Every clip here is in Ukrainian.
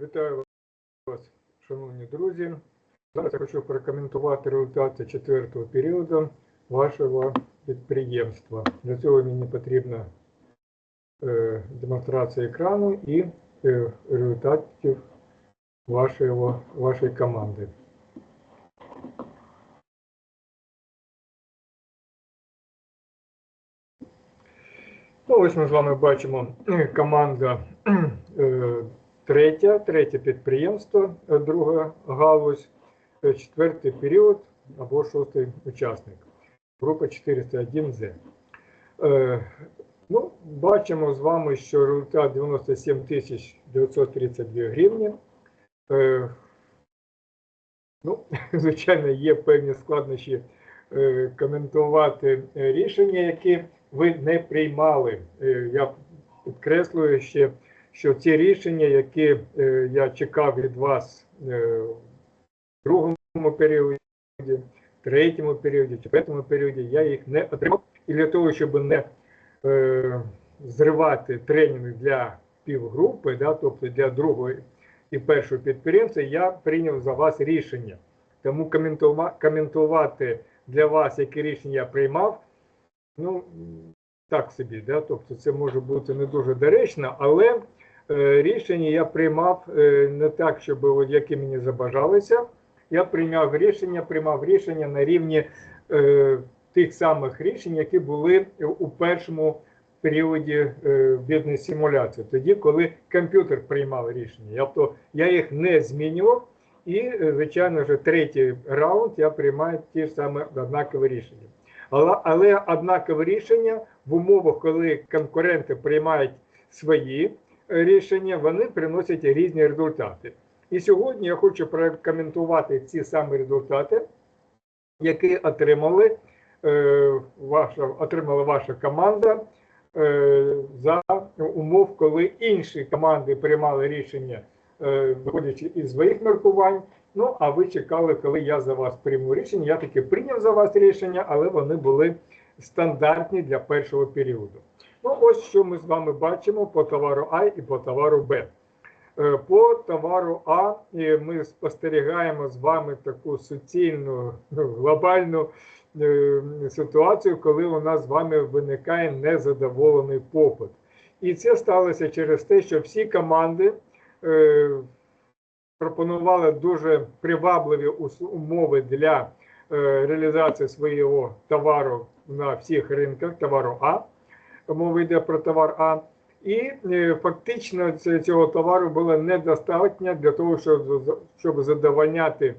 Вітаю вас, шановні друзі. Зараз я хочу прокоментувати результати четвертого періоду вашого підприємства. Для цього мені потрібна е, демонстрація екрану і е, результатів вашого, вашої команди. Ну, ось ми з вами бачимо е, команда третя, третє підприємство, е, друга галузь, е, четвертий період або шостий учасник. Група 401З. Е, ну, бачимо з вами, що результат 97 932 гривні. Ну, звичайно, є певні складнощі коментувати рішення, які ви не приймали. Я підкреслюю ще, що ці рішення, які е, я чекав від вас е, в другому періоді, третьому періоді, четвертому періоді, я їх не отримав. І для того, щоб не е, зривати тренінг для півгрупи, да, тобто для другого і першого підприємця, я прийняв за вас рішення. Тому коментувати для вас, які рішення я приймав, ну, так собі, да? тобто це може бути не дуже доречно, але рішення я приймав е, не так, щоб які мені забажалися. Я прийняв рішення, приймав рішення на рівні е, тих самих рішень, які були у першому періоді е, бізнес-симуляції, тоді, коли комп'ютер приймав рішення. Тобто я їх не змінював, і, е, звичайно, вже третій раунд я приймаю ті ж самі однакові рішення. Але, але однакове рішення в умовах, коли конкуренти приймають свої е, рішення, вони приносять різні результати. І сьогодні я хочу прокоментувати ці самі результати, які отримали, е, ваша, отримала ваша команда е, за умов, коли інші команди приймали рішення, е, виходячи із своїх міркувань. Ну, а ви чекали, коли я за вас прийму рішення. Я таки прийняв за вас рішення, але вони були стандартні для першого періоду. Ну, ось що ми з вами бачимо по товару А і по товару Б. Е, По товару А ми спостерігаємо з вами таку суцільну ну, глобальну е, ситуацію, коли у нас з вами виникає незадоволений попит. І це сталося через те, що всі команди е, пропонували дуже привабливі умови для реалізації свого товару на всіх ринках товару А. Мова йде про товар А. І е, фактично цього товару було недостатньо для того, щоб, щоб задовольняти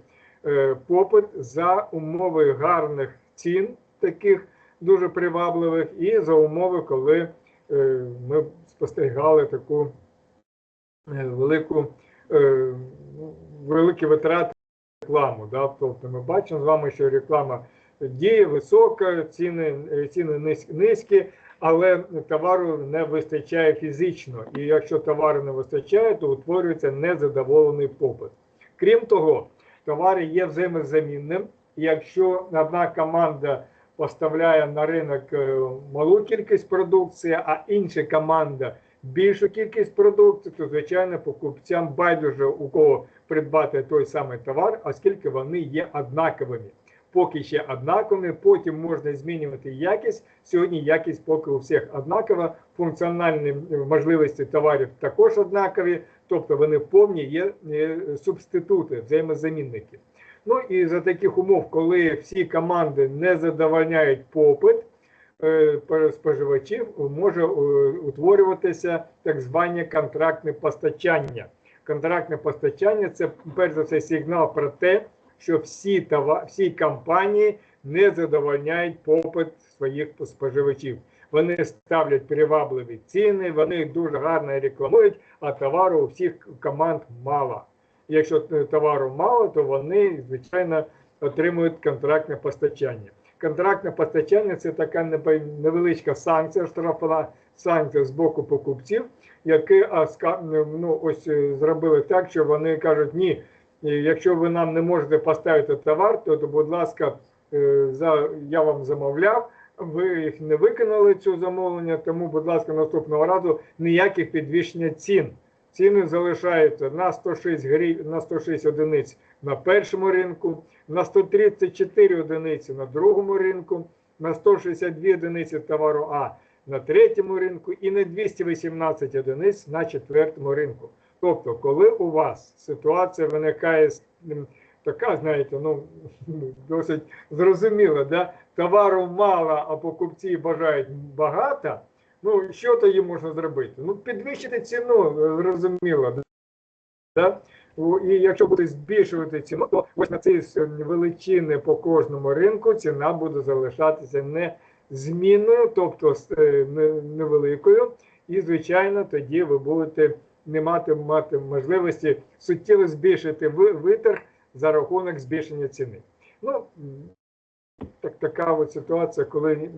е, попит за умови гарних цін, таких дуже привабливих, і за умови, коли е, ми спостерігали таку велику, великі витрати рекламу. Да? Тобто ми бачимо з вами, що реклама діє висока, ціни, ціни низькі, але товару не вистачає фізично. І якщо товару не вистачає, то утворюється незадоволений попит. Крім того, товари є взаємозамінним. Якщо одна команда поставляє на ринок е, малу кількість продукції, а інша команда більшу кількість продукції, то звичайно покупцям байдуже у кого придбати той самий товар, оскільки вони є однаковими. Поки ще однаковими, потім можна змінювати якість. Сьогодні якість поки у всіх однакова, функціональні можливості товарів також однакові, тобто вони повні є е, субститути, взаємозамінники. Ну і за таких умов, коли всі команди не задовольняють попит е, споживачів, може е, утворюватися так зване контрактне постачання. Контрактне постачання це перш за все сигнал про те, що всі това, всі компанії не задовольняють попит своїх споживачів. Вони ставлять привабливі ціни, вони дуже гарно рекламують, а товару у всіх команд мало. Якщо товару мало, то вони, звичайно, отримують контрактне постачання. Контрактне постачання це така невеличка санкція, штрафна санкція з боку покупців, які а, ну, ось е, зробили так, що вони кажуть, ні, е, якщо ви нам не можете поставити товар, то, то будь ласка, е, за, я вам замовляв, ви їх не виконали цю замовлення, тому, будь ласка, наступного разу ніяких підвищення цін ціни залишаються на 106 грів... на 106 одиниць на першому ринку, на 134 одиниці на другому ринку, на 162 одиниці товару А на третьому ринку і на 218 одиниць на четвертому ринку. Тобто, коли у вас ситуація виникає така, знаєте, ну досить зрозуміла, да? товару мало, а покупці бажають багато. Ну, що тоді можна зробити? Ну, підвищити ціну, зрозуміло. Да? І якщо буде збільшувати ціну, то ось на ці величини по кожному ринку ціна буде залишатися незмінною, тобто е, не- невеликою. І, звичайно, тоді ви будете не мати, мати можливості суттєво збільшити ви- виторг за рахунок збільшення ціни. Ну, так, така от ситуація, коли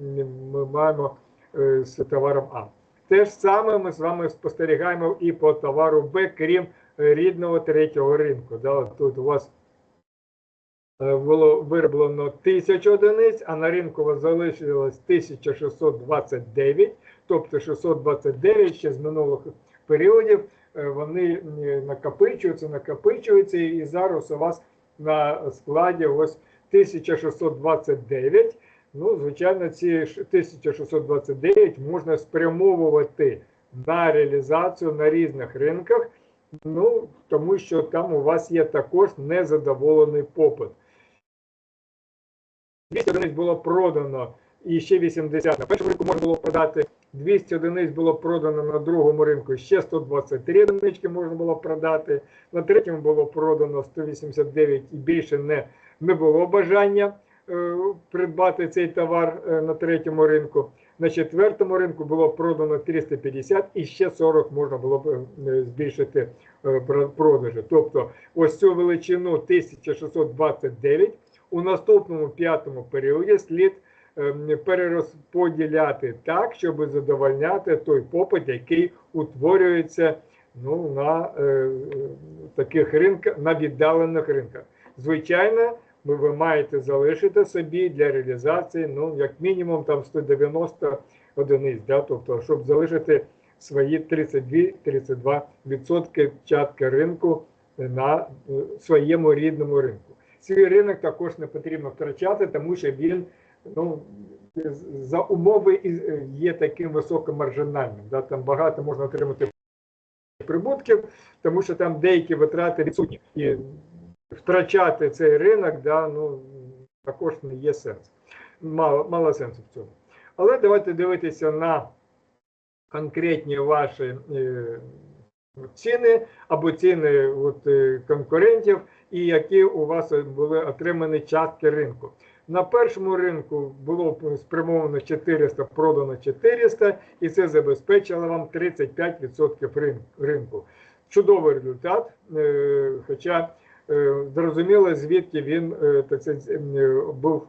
ми маємо е, з товаром А. Те ж саме ми з вами спостерігаємо і по товару Б, крім е, рідного третього ринку. Да, тут у вас е, було вироблено 1000 одиниць, а на ринку у вас залишилось 1629, тобто 629 ще з минулих періодів. е, Вони е, накопичуються, накопичуються, і зараз у вас на складі ось 1629. Ну, звичайно, ці 1629 можна спрямовувати на реалізацію на різних ринках, ну, тому що там у вас є також незадоволений попит. 200 одиниць було продано і ще 80. На першому ринку можна було продати 200 одиниць було продано на другому ринку, ще 123 одинички можна було продати. На третьому було продано 189 і більше не, не було бажання е, придбати цей товар е, на третьому ринку. На четвертому ринку було продано 350 і ще 40 можна було б е, збільшити е, продажі. Тобто ось цю величину 1629 у наступному п'ятому періоді слід перерозподіляти так, щоб задовольняти той попит, який утворюється ну, на е, таких ринках, на віддалених ринках. Звичайно, ви, ви маєте залишити собі для реалізації, ну, як мінімум, там 190 одиниць, да? тобто, щоб залишити свої 32-32% частки ринку на е, своєму рідному ринку. Свій ринок також не потрібно втрачати, тому що він ну, за умови є таким високомаржинальним. Да? Там багато можна отримати прибутків, тому що там деякі витрати відсутні. І втрачати цей ринок да, ну, також не є сенс. Мало, мало сенсу в цьому. Але давайте дивитися на конкретні ваші е, ціни або ціни от, е, конкурентів, і які у вас були отримані частки ринку. На першому ринку було спрямовано 400, продано 400, і це забезпечило вам 35% ринку. Чудовий результат, е, хоча е, зрозуміло, звідки він е, так сказати, е, був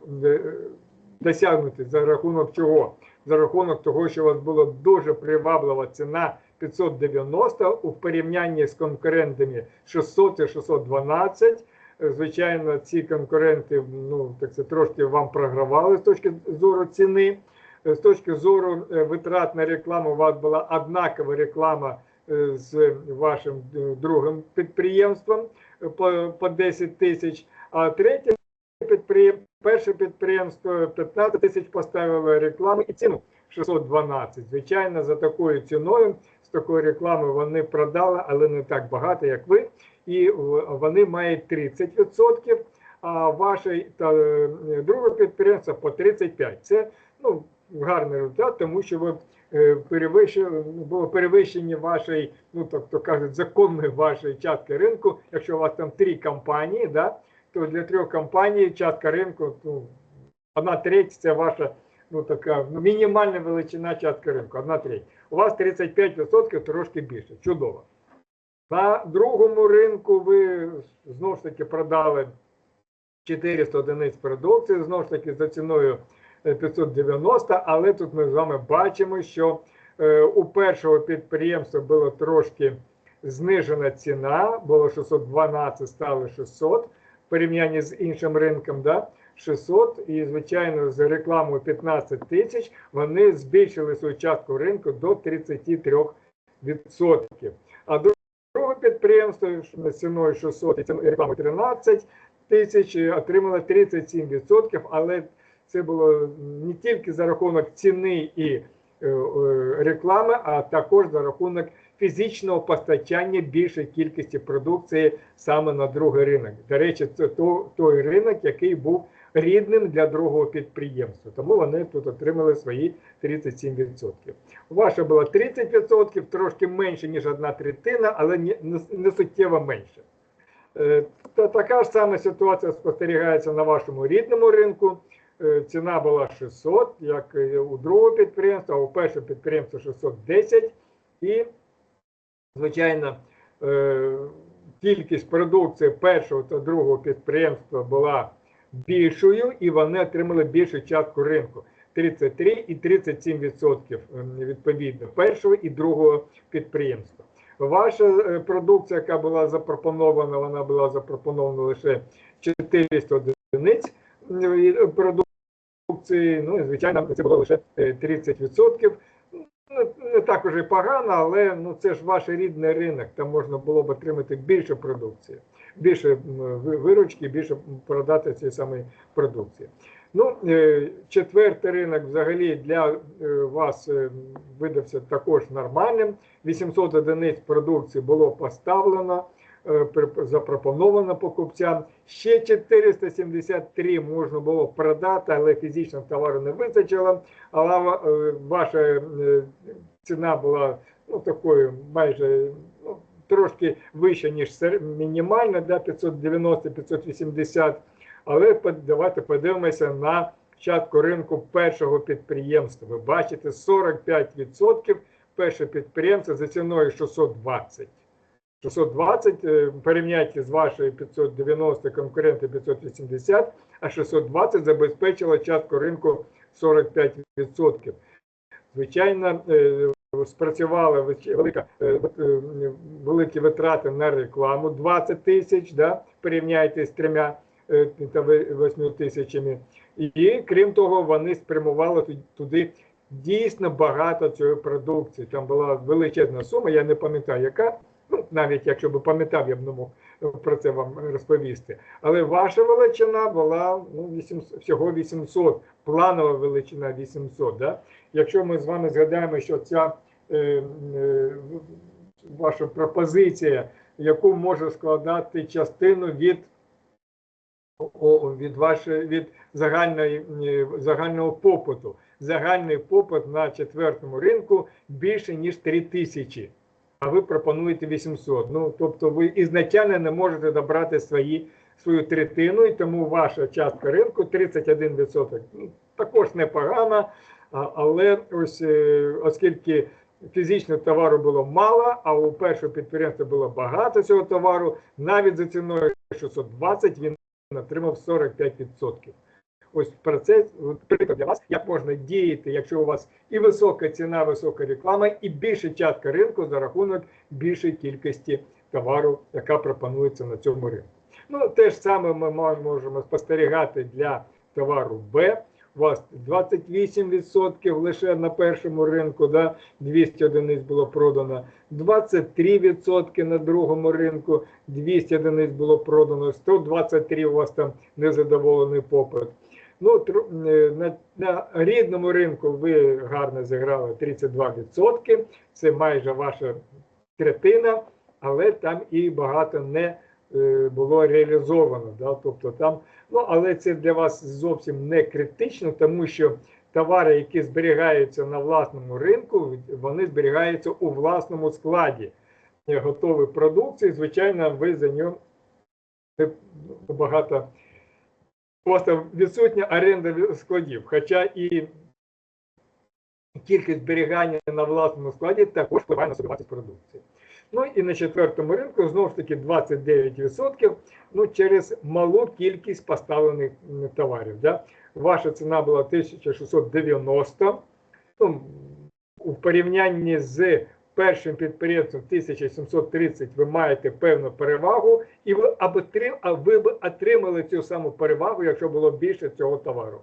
досягнутий за рахунок чого? За рахунок того, що у вас була дуже приваблива ціна 590 у порівнянні з конкурентами 600 і 612. Звичайно, ці конкуренти ну так це трошки вам програвали з точки зору ціни. Е, З точки зору е, витрат на рекламу, у вас була однакова реклама е, з вашим другим підприємством по 10 тисяч, а третє підприємство, перше підприємство 15 тисяч поставило рекламу і ціну 612. Звичайно, за такою ціною, з такою рекламою вони продали, але не так багато, як ви. І вони мають 30%, а ваше та е, друге підприємство по 35%. Це ну, гарний результат, тому що ви е, перевищили, було перевищення вашої, ну тобто кажуть, законної вашої частки ринку. Якщо у вас там три компанії, да, то для трьох компаній частка ринку, ну, одна треть це ваша ну, така ну, мінімальна величина частки ринку, одна треть. У вас 35% трошки більше. Чудово. На другому ринку ви знову ж таки продали 400 одиниць продукції, знову ж таки за ціною е, 590, але тут ми з вами бачимо, що е, у першого підприємства було трошки знижена ціна, було 612, стало 600 в порівнянні з іншим ринком, да? 600, і, звичайно, з рекламою 15 тисяч вони збільшили свою частку ринку до 33%. А друге підприємство ціною 600 і рекламою 13 тисяч отримало 37%, але це було не тільки за рахунок ціни і е, е, реклами, а також за рахунок фізичного постачання більшої кількості продукції саме на другий ринок. До речі, це то- той ринок, який був рідним для другого підприємства. Тому вони тут отримали свої 37%. Ваше було 30%, трошки менше, ніж одна третина, але не суттєво менше. Е, Та така ж сама ситуація спостерігається на вашому рідному ринку. Е, Ціна була 600, як у другого підприємства, а у першого підприємства 610. І, звичайно, е, кількість продукції першого та другого підприємства була більшою, і вони отримали більшу частку ринку. 33 і 37% ем, відповідно першого і другого підприємства. Ваша е, продукція, яка була запропонована, вона була запропонована лише 400 одиниць е, продукції. Ну і звичайно, це було лише е, 30%. Ну, не так уже погано, але ну це ж ваш рідний ринок. Там можна було б отримати більше продукції, більше виручки, більше продати цієї самої продукції. Ну, е, четвертий ринок взагалі для е, вас е, видався також нормальним. 800 одиниць продукції було поставлено, запропоновано покупцям. Ще 473 можна було продати, але фізично товару не вистачило. Але ваша ціна була ну, такою майже трошки вища, ніж мінімальна, да, 590-580. Але давайте подивимося на частку ринку першого підприємства. Ви бачите, 45% перше підприємство за ціною 620. 620 е, порівняйте з вашою 590 конкуренти 580, а 620 забезпечило частку ринку 45%. Звичайно, е, спрацювали велика, е, е, великі витрати на рекламу 20 тисяч, да, порівняйте з трьома е, та 8 тисячами. І крім того, вони спрямували туди дійсно багато цієї продукції. Там була величезна сума, я не пам'ятаю, яка. Ну, навіть якщо б пам'ятав, я б не мог про це вам розповісти. Але ваша величина була ну, 800, всього 800, планова величина 800. Да? Якщо ми з вами згадаємо, що ця е, е, ваша пропозиція, яку може складати частину від від вашої від загальної е, загального попиту. Загальний попит на четвертому ринку більше ніж 3 тисячі, а ви пропонуєте 800. Ну тобто, ви ізначально не можете добрати свої свою третину, і тому ваша частка ринку 31%. Ну, також непогано, а- але ось е, оскільки фізичного товару було мало, а у першого підприємства було багато цього товару, навіть за ціною 620 він отримав 45%. Ось про це приклад для вас, як можна діяти, якщо у вас і висока ціна, висока реклама, і більша частка ринку за рахунок більшої кількості товару, яка пропонується на цьому ринку. Ну, те ж саме ми можемо спостерігати для товару Б. У вас 28% лише на першому ринку, да, 200 одиниць було продано, 23% на другому ринку, 200 одиниць було продано, 123 у вас там незадоволений попит. Ну, е, на, на рідному ринку ви гарно зіграли 32%, це майже ваша третина, але там і багато не е, було реалізовано. Да? Тобто там, ну, але це для вас зовсім не критично, тому що товари, які зберігаються на власному ринку, вони зберігаються у власному складі готової продукції. Звичайно, ви за нього е, багато просто відсутня оренда складів. Хоча і кількість зберігання на власному складі також впливає на собівартість продукції. Ну і на четвертому ринку знову ж таки 29% ну, через малу кількість поставлених товарів. Да? Ваша ціна була 1690. Ну, у порівнянні з першим підприємством 1730 ви маєте певну перевагу, і ви ви б отримали цю саму перевагу, якщо було більше цього товару.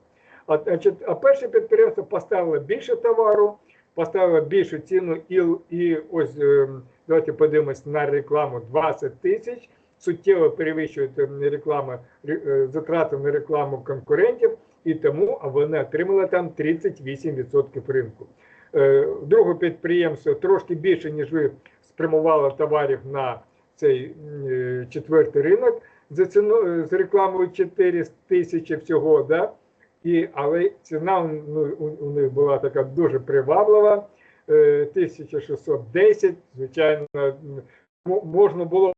А, а перше підприємство поставило більше товару, поставило більшу ціну, і, і ось ем, Давайте подивимось на рекламу 20 тисяч. Суттєво перевищують е, реклама, е, затрати на рекламу конкурентів, і тому вони отримали там 38% ринку. Е, Друге підприємство трошки більше, ніж ви спрямувало товарів на цей е, четвертий ринок за ціну з рекламою 4 тисячі всього, да? І, але ціна ну, у, у них була така дуже приваблива. е, 1610, звичайно, можна було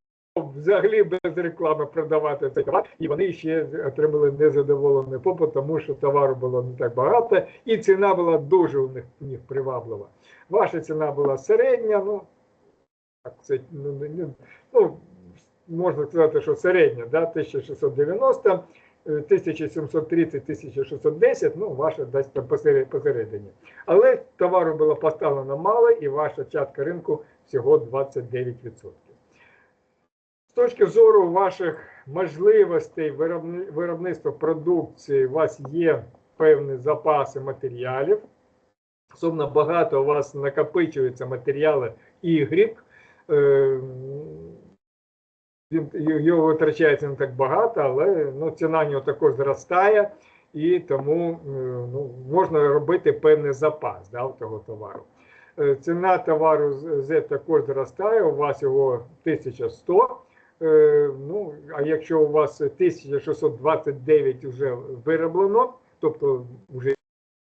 взагалі без реклами продавати цей товар, і вони ще отримали незадоволений попит, тому що товару було не так багато, і ціна була дуже у них, у них приваблива. Ваша ціна була середня, ну так, це ну, ну, можна сказати, що середня, да, 1690, е, 1730, 1610, ну, ваша десь там посередині. Але товару було поставлено мало, і ваша частка ринку всього 29%. Точки зору ваших можливостей виробництва продукції, у вас є певні запаси матеріалів. Особливо багато у вас накопичується матеріали ігрів. Е, він, його витрачається не так багато, але ну, ціна нього також зростає, і тому е, ну, можна робити певний запас да, того товару. Е, Ціна товару Z також зростає, у вас його 1100. Е, Ну, а якщо у вас 1629 вже вироблено, тобто вже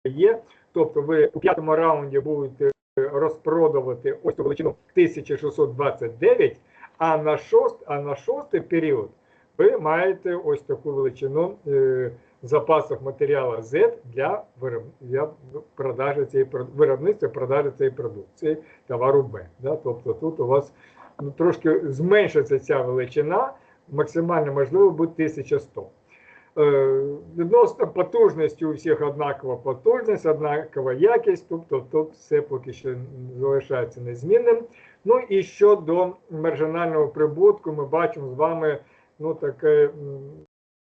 є, тобто ви у п'ятому раунді будете розпродавати ось ту величину 1629, а на шост, а на шостий період ви маєте ось таку величину е, запасів матеріалу Z для, вироб, для продажі цієї виробництва продажі цієї продукції товару Б. Да? Тобто тут у вас трошки зменшиться ця величина, максимально можливо буде 1100. Е, Відносно потужності у всіх однакова потужність, однакова якість, тобто тут все поки що залишається незмінним. Ну і щодо маржинального прибутку, ми бачимо з вами ну, таке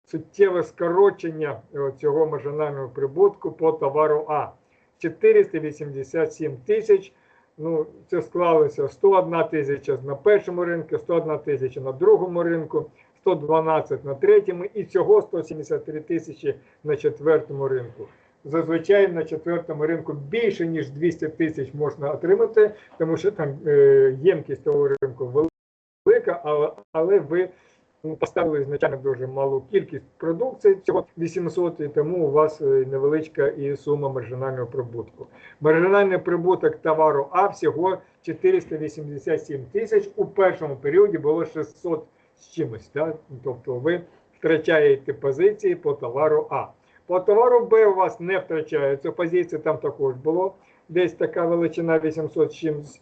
суттєве скорочення е, цього маржинального прибутку по товару А. 487 тисяч. Ну, це склалося 101 тисяча на першому ринку, 101 тисяча на другому ринку, 112 на третьому і всього 173 тисячі на четвертому ринку. Зазвичай на четвертому ринку більше ніж 200 тисяч можна отримати, тому що там е, ємкість того ринку велика, але, але ви поставили значально дуже малу кількість продукції, всього 800, і тому у вас е, невеличка і сума маржинального прибутку. Маржинальний прибуток товару А всього 487 тисяч. У першому періоді було 600 з чимось. Да? Тобто ви втрачаєте позиції по товару А. По товару Б у вас не втрачаються позиції, там також було десь така величина 800 з чимось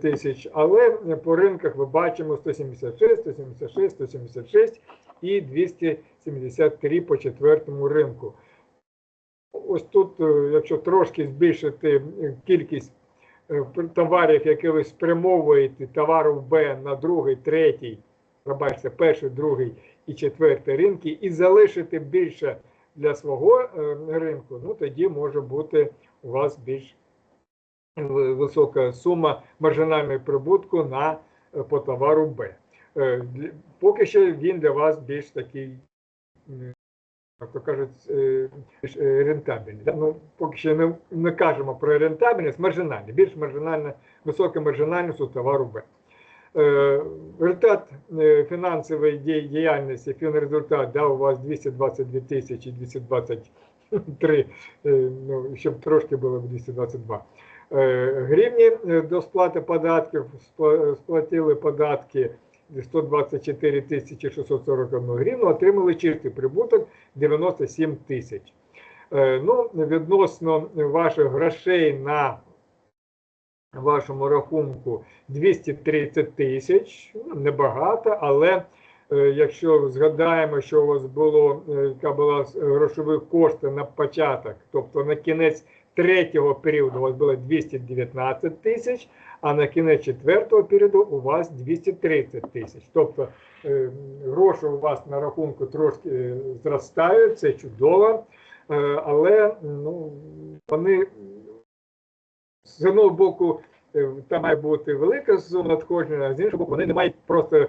тисяч, але по ринках ми бачимо 176, 176, 176 і 273 по четвертому ринку. Ось тут, е, якщо трошки збільшити е, кількість е, товарів, які ви спрямовуєте товару Б на другий, третій, пробачте, перший, другий і четвертий ринки, і залишити більше для свого е, ринку, ну тоді може бути у вас більш висока сума маржинального прибутку на е, по товару Б. Е, Поки що він для вас більш такий, як то кажуть, е, рентабельний. Ну, поки що не, не кажемо про рентабельність, маржинальний, більш маржинальна, висока маржинальність у товару Б. Результат фінансової діяльності, фінрезультат дав у вас 222 тисячі 223, е, ну, щоб трошки було 222 е, гривні е, до сплати податків, спла- сплатили податки 124 тисячі 641 гривну, отримали чистий прибуток 97 тисяч. Е, Ну, відносно ваших грошей на вашому рахунку 230 тисяч, ну, небагато, але е, якщо згадаємо, що у вас було, е, яка була грошових кошти на початок, тобто на кінець третього періоду у вас було 219 тисяч, а на кінець четвертого періоду у вас 230 тисяч. Тобто е, гроші у вас на рахунку трошки е, зростають, це чудово, е, але ну, вони з одного боку там має бути велика сума надходження, а з іншого боку, вони не мають просто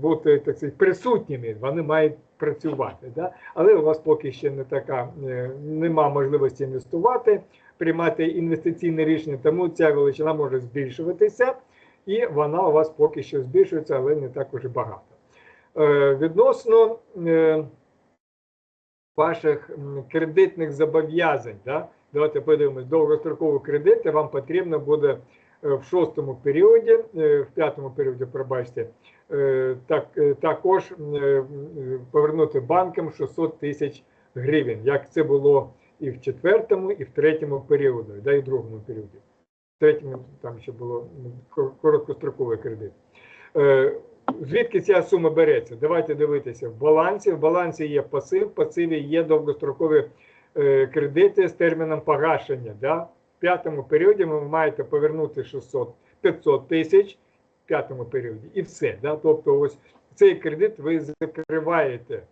бути так сказати, присутніми, вони мають працювати. Да? Але у вас поки ще не така, е, нема можливості інвестувати, приймати інвестиційне рішення, тому ця величина може збільшуватися, і вона у вас поки що збільшується, але не так уже багато. Е, Відносно е, ваших кредитних зобов'язань, да? давайте подивимось, довгострокові кредити вам потрібно буде е, в шостому періоді, е, в п'ятому періоді, пробачте, е, так, е, також е, повернути банкам 600 тисяч гривень, як це було і в четвертому, і в третьому періоді, да, і в другому періоді. В третьому там ще було короткостроковий кредит. Е, Звідки ця сума береться? Давайте дивитися в балансі. В балансі є пасив, в пасиві є довгострокові е, кредити з терміном погашення. Да? П'ятому періоді ви маєте повернути 600 500 тисяч в п'ятому періоді і все. Да? Тобто, ось цей кредит ви закриваєте,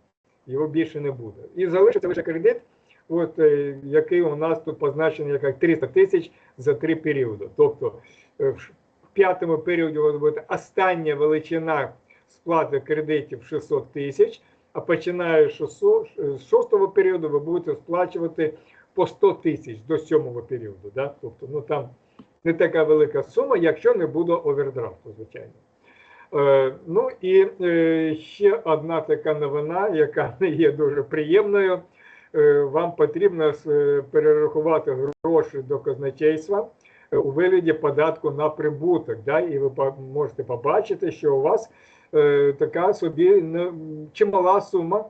його більше не буде. І залишиться лише кредит, от, е, який у нас тут позначений як 300 тисяч за три періоди. Тобто е, в п'ятому періоді у вас буде остання величина сплати кредитів 600 тисяч, а починає з шостого періоду ви будете сплачувати по 100 тисяч до сьомого періоду. Да? Тобто, ну там не така велика сума, якщо не буде овердрафту, звичайно. Е, ну і е, ще одна така новина, яка не є дуже приємною. Е, вам потрібно е, перерахувати гроші до казначейства е, у вигляді податку на прибуток. Да? І ви можете побачити, що у вас е, така собі чимала сума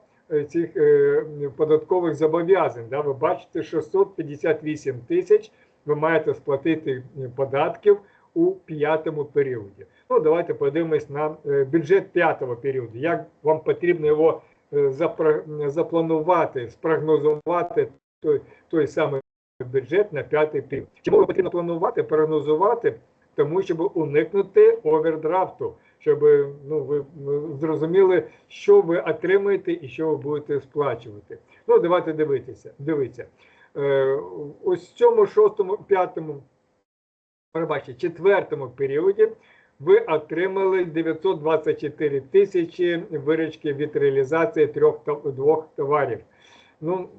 цих е, податкових зобов'язань. Ви бачите, 658 тисяч ви маєте сплатити е, податків у п'ятому періоді. Ну, давайте подивимось на е, бюджет п'ятого періоду. Як вам потрібно його е, запланувати, спрогнозувати той, той самий бюджет на п'ятий період. Чому потрібно планувати, прогнозувати? Тому щоб уникнути овердрафту, щоб ну, ви зрозуміли, що ви отримаєте і що ви будете сплачувати. Ну, давайте дивитися. Дивіться. Е, ось в цьому шостому, п'ятому, пробачте, четвертому періоді ви отримали 924 тисячі виручки від реалізації трьох двох товарів. Ну,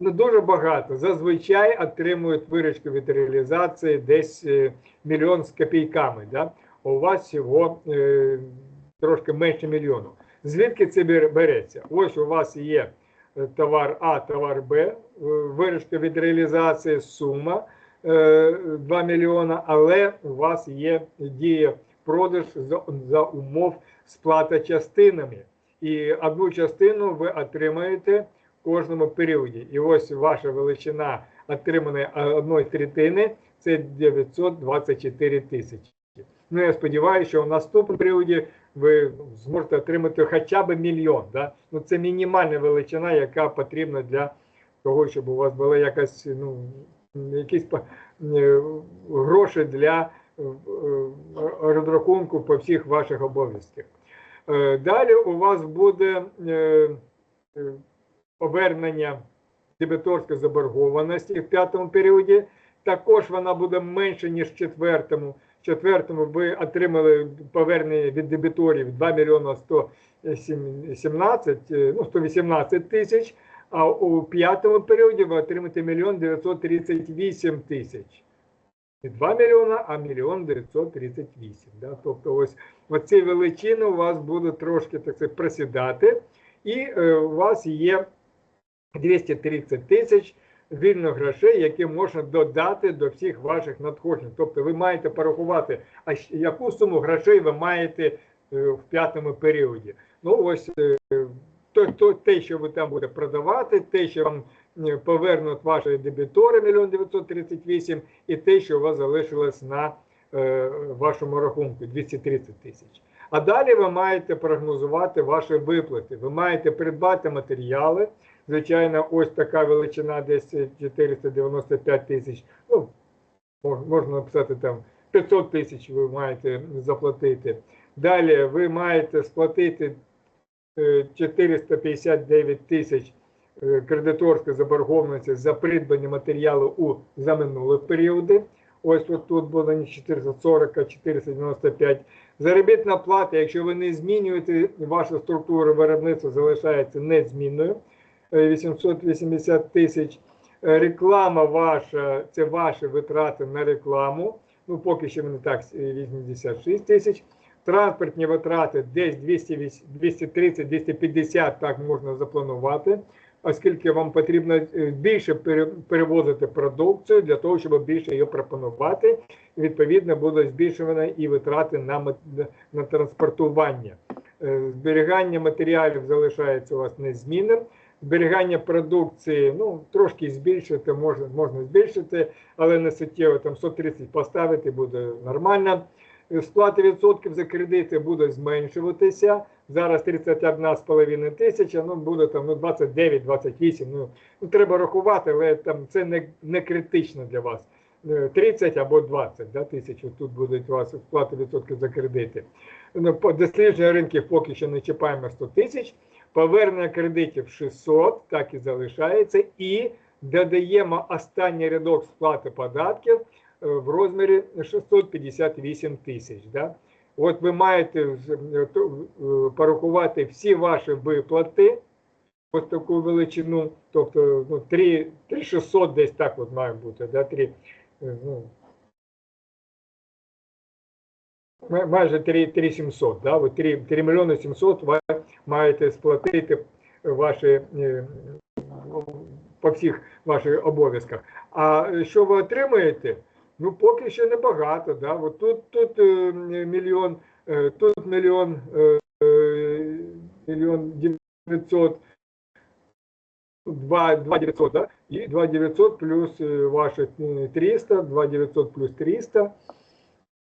не дуже багато. Зазвичай отримують виручку від реалізації десь е, мільйон з копійками. Да? У вас всього е, трошки менше мільйону. Звідки це береться? Ось у вас є е, товар А, товар Б, виручка від реалізації сума е, 2 мільйона, але у вас є дія продаж за, за умов сплата частинами. І одну частину ви отримаєте в кожному періоді. І ось ваша величина отриманої одної третини це 924 тисячі. Ну, я сподіваюся, що в наступному періоді ви зможете отримати хоча б мільйон. Да? Ну, це мінімальна величина, яка потрібна для того, щоб у вас була якась, ну, якісь е, гроші для е, е, розрахунку по всіх ваших обов'язках. Далі у вас буде повернення дебіторської заборгованості в п'ятому періоді. Також вона буде менше, ніж в четвертому. Четвертому ви отримали повернення від дебіторів 2 мільйона 117, е, ну, 118 тисяч, а у п'ятому періоді ви отримаєте мільйон 938 тисяч. Не 2 мільйона, а мільйон 938. Да? Тобто ось оці величини у вас будуть трошки так сказати, просідати, і е, у вас є 230 тисяч вільних грошей, які можна додати до всіх ваших надходжень. Тобто ви маєте порахувати, а яку суму грошей ви маєте е, в п'ятому періоді. Ну ось е, то, то, те, що ви там будете продавати, те, що вам е, повернуть ваші дебітори 1 938 і те, що у вас залишилось на е, вашому рахунку 230 тисяч. А далі ви маєте прогнозувати ваші виплати. Ви маєте придбати матеріали. Звичайно, ось така величина, десь 495 тисяч. Ну, можна написати там 500 тисяч ви маєте заплатити. Далі ви маєте сплатити е, 459 тисяч е, кредиторської заборгованості за придбані матеріали у за минулі періоди. Ось от тут було не 440, а 495. Заробітна плата, якщо ви не змінюєте, ваша структура виробництва залишається незмінною. Е, 880 тисяч. Е, Реклама ваша, це ваші витрати на рекламу. Ну, поки що вони так, е, 86 тисяч. Транспортні витрати десь 230-250, так можна запланувати, оскільки вам потрібно е, більше перевозити продукцію для того, щоб більше її пропонувати. Відповідно, будуть збільшувані і витрати на, на транспортування. Е, Зберігання матеріалів залишається у вас незмінним. Зберігання продукції, ну, трошки збільшити, можна, можна збільшити, але не суттєво, там 130 поставити буде нормально. Е, Сплата відсотків за кредити буде зменшуватися. Зараз 31,5 тисяча, ну буде там ну, 29-28. Ну, ну, треба рахувати, але там це не, не критично для вас. Е, 30 або 20 да, тисяч тут будуть у вас сплати відсотків за кредити. Ну, по дослідження ринків поки що не чіпаємо 100 тисяч. Повернення кредитів 600, так і залишається, і додаємо останній рядок сплати податків е, в розмірі 658 тисяч. Да? От ви маєте е, порахувати всі ваші виплати, ось таку величину, тобто ну, 3, 3600 десь так от має бути, да? 3, е, ну, майже 3, 3700, да? 3, 3 мільйони 700 ви маєте сплатити ваші е, по всіх ваших обов'язках. А що ви отримаєте? Ну, поки що небагато. Да? От тут, тут е, мільйон, е, тут мільйон, мільйон 900, 2, 2 900, да? і 2 900 плюс е, ваші е, 300, 2 900 плюс 300.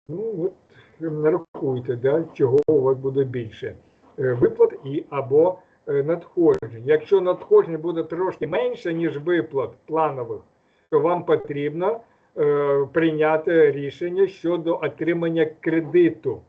Ну, от е, рахуйте, да, чого у вас буде більше. Е, Виплат і або е, надходжень. Якщо надходжень буде трошки менше, ніж виплат планових, то вам потрібно е, прийняти рішення щодо отримання кредиту,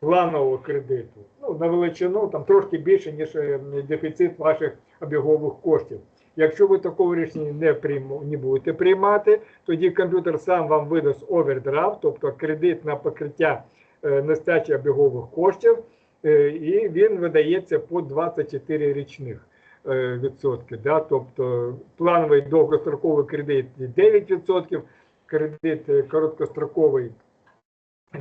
планового кредиту. Ну, на величину там трошки більше, ніж е, дефіцит ваших обігових коштів. Якщо ви такого рішення не прийму, не будете приймати, тоді комп'ютер сам вам видасть овердрафт, тобто кредит на покриття е, нестачі обігових коштів, і він видається по 24 річних е, відсотки. Да? Тобто плановий довгостроковий кредит 9%, кредит е, короткостроковий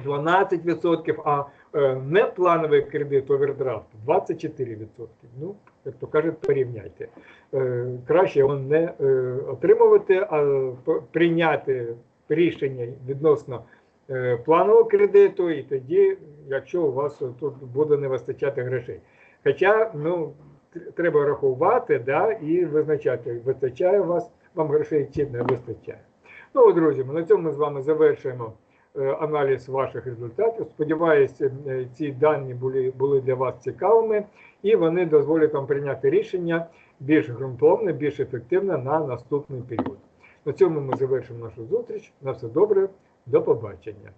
12%, а е, неплановий кредит овердрафт 24%. Ну, як то кажуть, порівняйте. Е, Краще його не е, отримувати, а прийняти рішення відносно е, планового кредиту, і тоді, якщо у вас тут буде не вистачати грошей. Хоча ну, треба рахувати да, і визначати, вистачає у вас вам грошей чи не вистачає. Ну, друзі, на цьому ми з вами завершуємо е, аналіз ваших результатів. Сподіваюся, е, ці дані були, були для вас цікавими і вони дозволять вам прийняти рішення більш ґрунтовне, більш ефективне на наступний період. На цьому ми завершимо нашу зустріч. На все добре, до побачення.